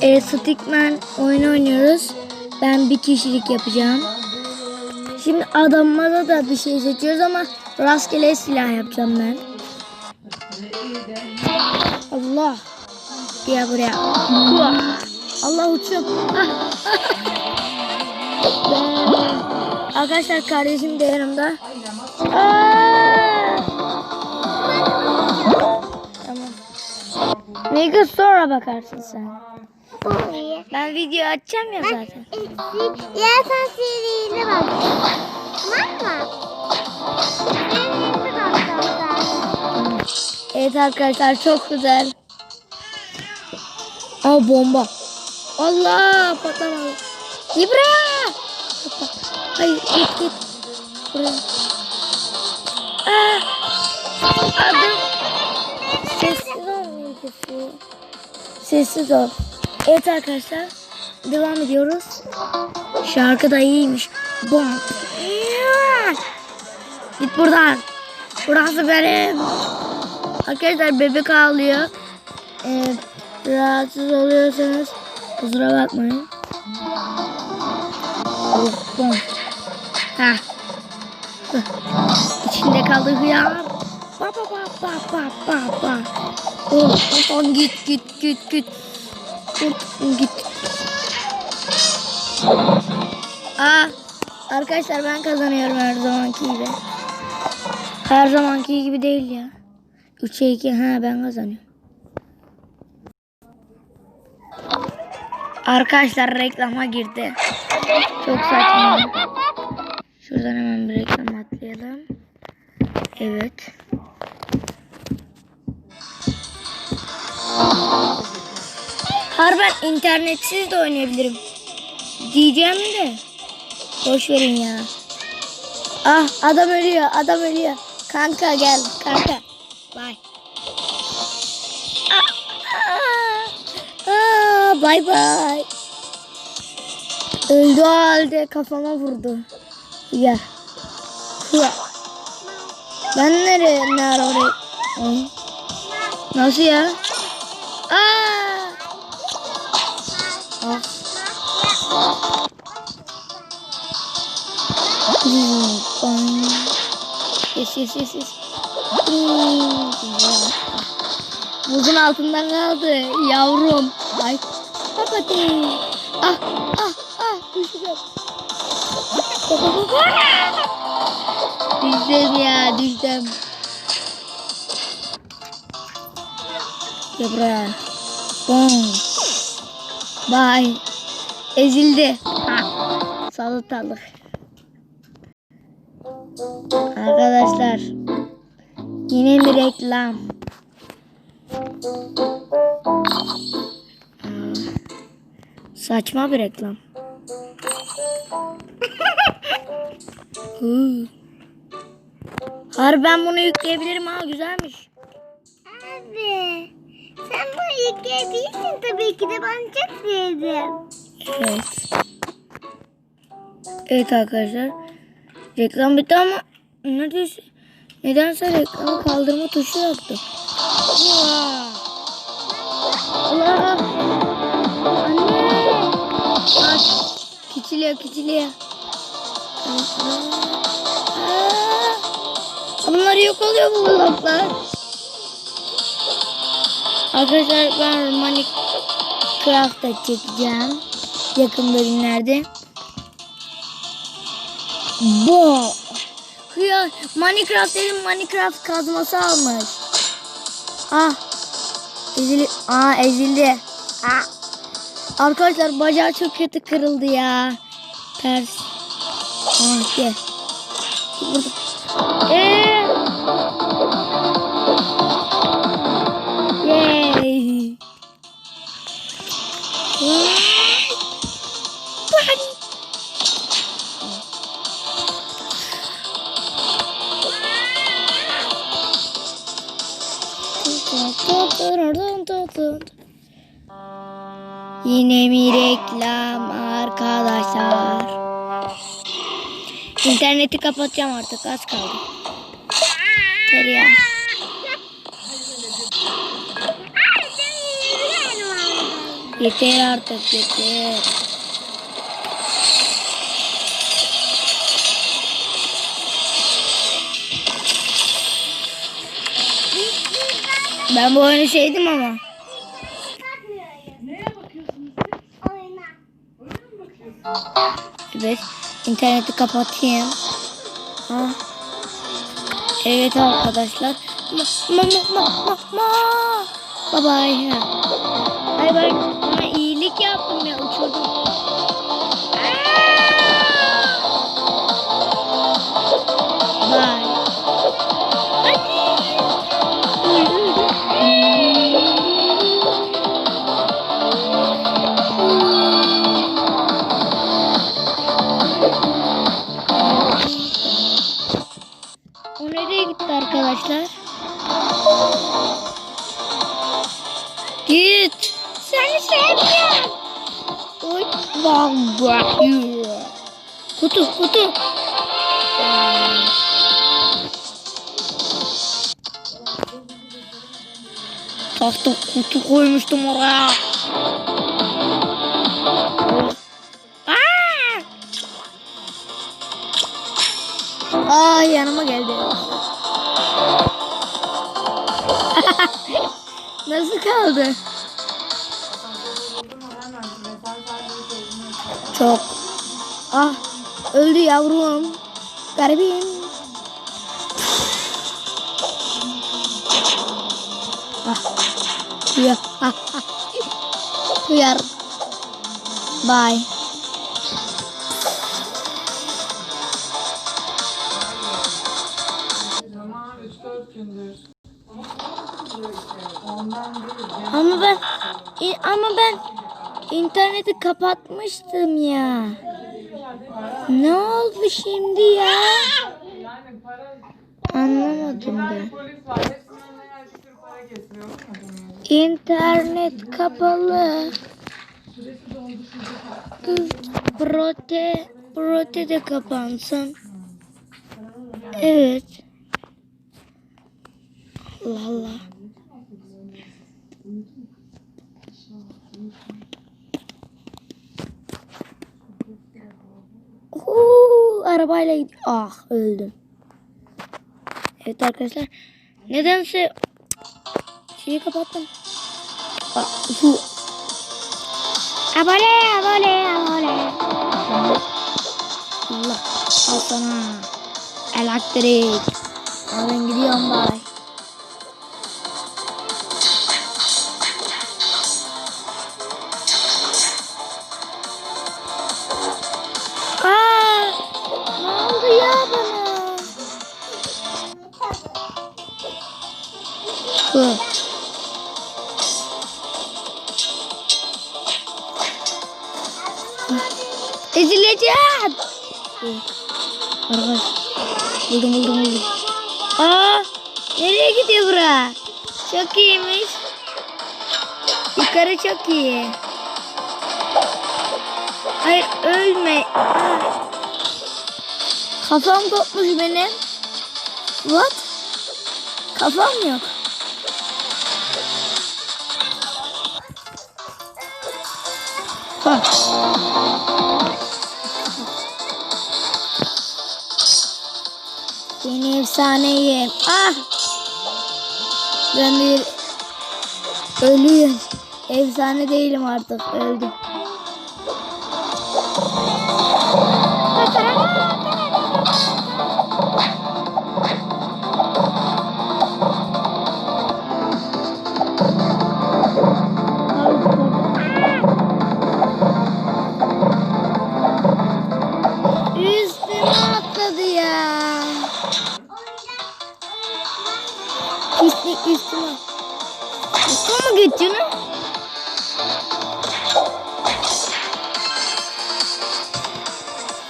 e, Stickman oyun oynuyoruz. Ben bir kişilik yapacağım. Şimdi adamlara da bir şey seçiyoruz ama rastgele silah yapacağım ben. Allah. Diye buraya. Allah uçuyor. Arkadaşlar kardeşim de yanımda. Aa! Neyse sonra bakarsın sen. Olmuyor. Ben video açacağım ya zaten. Ya sen seriyle bak. Tamam mı? Evet arkadaşlar çok güzel. Aa bomba. Allah patlamadı. İbra. Hayır git git. Buraya. Aa, adım. Sessiz ol. Evet arkadaşlar. Devam ediyoruz. Şarkı da iyiymiş. Bom. Git buradan. Burası benim. Arkadaşlar bebek ağlıyor. Ee, rahatsız oluyorsanız kusura bakmayın. Oh, bom. Ha. Hı. İçinde kaldı hıyar. Ba ba ba ba ba ba ba. Oh, aman git git git git. Git git. Aa, arkadaşlar ben kazanıyorum her zamanki gibi. Her zamanki gibi değil ya. 3'e 2 ha ben kazanıyorum. Arkadaşlar reklama girdi. Çok saçma. Şuradan hemen bir reklam atlayalım. Evet. Har ben internetsiz de oynayabilirim. Diyeceğim de. Boş verin ya. Ah adam ölüyor adam ölüyor. Kanka gel kanka. Bye. Ah, ah, ah, bye bye. Öldü halde kafama vurdu. Gel. Hıa. Ben nereye ne ara oraya? Hı? Nasıl ya? Aa! Yes yes yes yes. Buzun altından kaldı yavrum. Ay. Papati. Ah ah ah düşeceğim. düştüm ya düştüm. Gel buraya. Bom. Bye. Ezildi. Salatalık. Arkadaşlar. Yine bir reklam. Saçma bir reklam. Hı. Har ben bunu yükleyebilirim ha güzelmiş. Abi. Sen bunu yükleyebilirsin tabii ki de ben çok sevdim. Evet. Evet arkadaşlar. Reklam bitti ama neredeyse nedense reklamı kaldırma tuşu yoktu. Allah. Allah. Anne. Aç. Küçülüyor küçülüyor. Bunlar yok oluyor bu bloklar. Arkadaşlar ben Minecraft'ta çekeceğim. Yakın bölümlerde. Bu. Ya Minecraft dedim Minecraft kazması almış. Ah. Ezildi. Aa ezildi. Ah. Arkadaşlar bacağı çok kötü kırıldı ya. Ters. Ah gel. Burada. Eee. Yine mi reklam arkadaşlar? İnterneti kapatacağım artık az kaldı. Tereyağı. Yeter artık yeter. Ben bu oyunu sevdim ama. 65. İnterneti kapatayım. Ha. Evet arkadaşlar. Ma ma ma ma ma. Bye bye. Ay bak bana iyilik yaptım ya. Gitti arkadaşlar? Git. Seni sevmiyorum. Oy. Bang bang. Kutu kutu. Tahta kutu koymuştum oraya. Aa yanıma geldi. Nasıl kaldı? Çok. Ah öldü yavrum. Garibim. Ah. Ya. Ah, ah. Bye. Ama ben ama ben interneti kapatmıştım ya. Ne oldu şimdi ya? Anlamadım ben. İnternet kapalı. Prote prote de kapansın. Evet. Allah Allah. Oo, arabayla gidiyor. Ah öldüm. Evet arkadaşlar. Nedense şeyi kapattım. Bak bu. Abone abone abone. Allah al sana. Elektrik. Al ben gidiyorum bay. Hı. Ezileceğim. Arkadaş. Buldum buldum buldum. Aa, nereye gidiyor bura? Çok iyiymiş. Yukarı çok iyi. Hayır ölme. Aa. Kafam kopmuş benim. What? Kafam yok. Ha. Seni efsaneyim. Ah! Ben bir ölüyüm. Efsane değilim artık. Öldüm.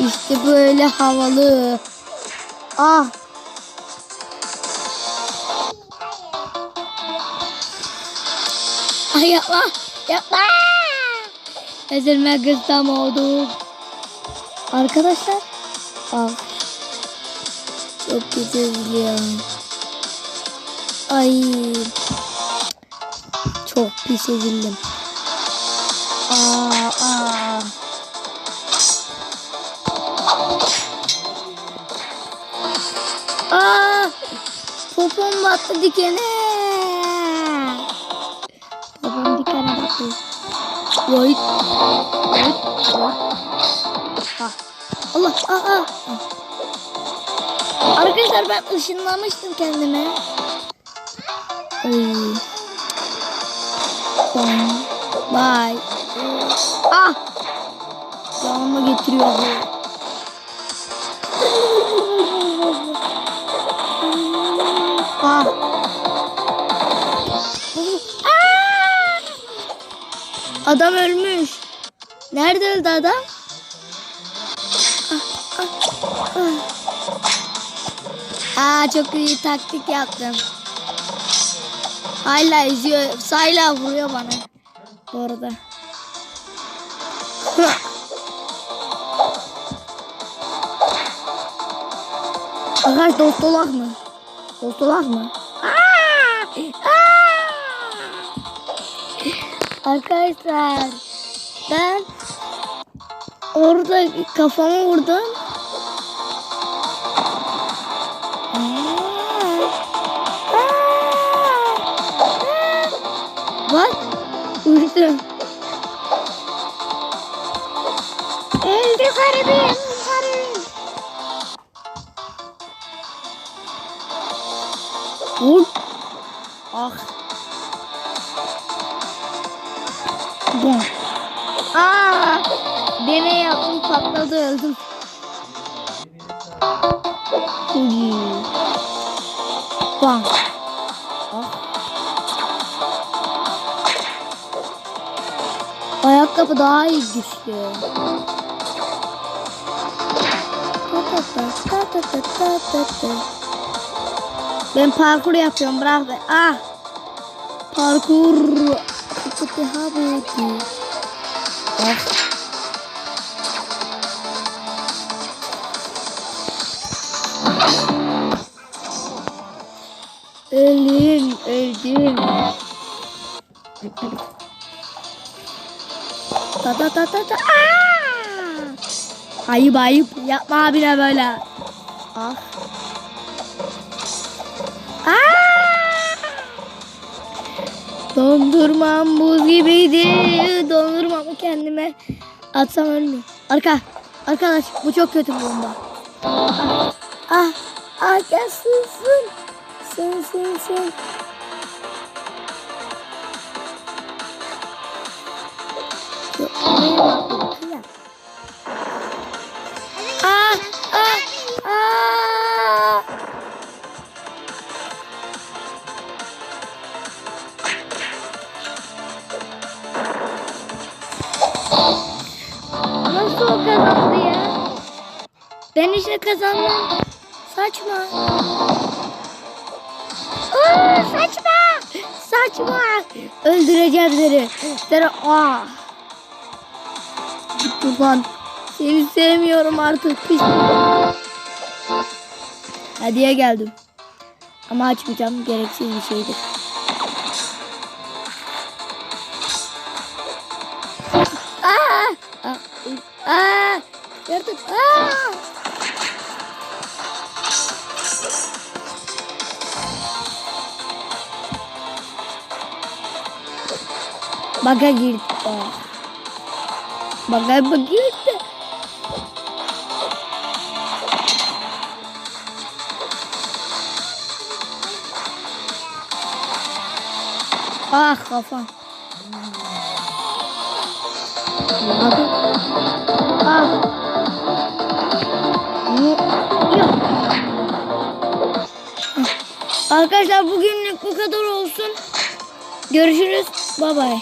İşte böyle havalı. Ah. Ay yapma. Yapma. Ezilme kız tam oldu. Arkadaşlar. Al. Çok kötü eziliyorum. Ay. Çok pis ezildim. Aa, aa. Aa, popom battı dikene. Popom dikene battı. Vay. Vay. Ah. Allah. Aa, aa. Arkadaşlar ben ışınlamıştım kendime. Ay. Bye. Ah. Canımı getiriyor bu. Ah! Adam ölmüş. Nerede öldü adam? Aa çok iyi taktik yaptım. Hala izliyor. Hala vuruyor bana. Bu arada. Arkadaş dostolak mı? Dostolak mı? Aa! Aa! Arkadaşlar ben orada kafamı vurdum. Aa! Aa! Bak uçtum. Patladı öldüm. Uy. Bam. Ah. Ayakkabı daha iyi güçlü. Ben parkur yapıyorum bırak be. Ah. Parkur. Ah. Ölüm, öldüm. Ta ta ta ta ta. Aa! Ayıp ayıp. Yapma abine böyle. Ah. Aa! Dondurmam buz gibiydi. Dondurmamı kendime atsam ölmüyor. Arka. Arkadaş bu çok kötü bir bomba. Ah. Ah. Ah gel bak, bir dakika. Ah, ah, ah. Nasıl kazandı ya? Ben işte kazandım. Saçma. Saçma. Saçma. Öldüreceğim seni. Seni ah. Buradan. Seni sevmiyorum artık. Pis. Hediye geldim. Ama açmayacağım. Gereksiz bir şeydir. Aa! Aa! Aa! Yardım. Aa! Baga girdi. Baga mı girdi? Ah kafam. Hadi. Ah. Mu- Yok. Arkadaşlar bugünlük bu kadar olsun. Görüşürüz. Bay bay.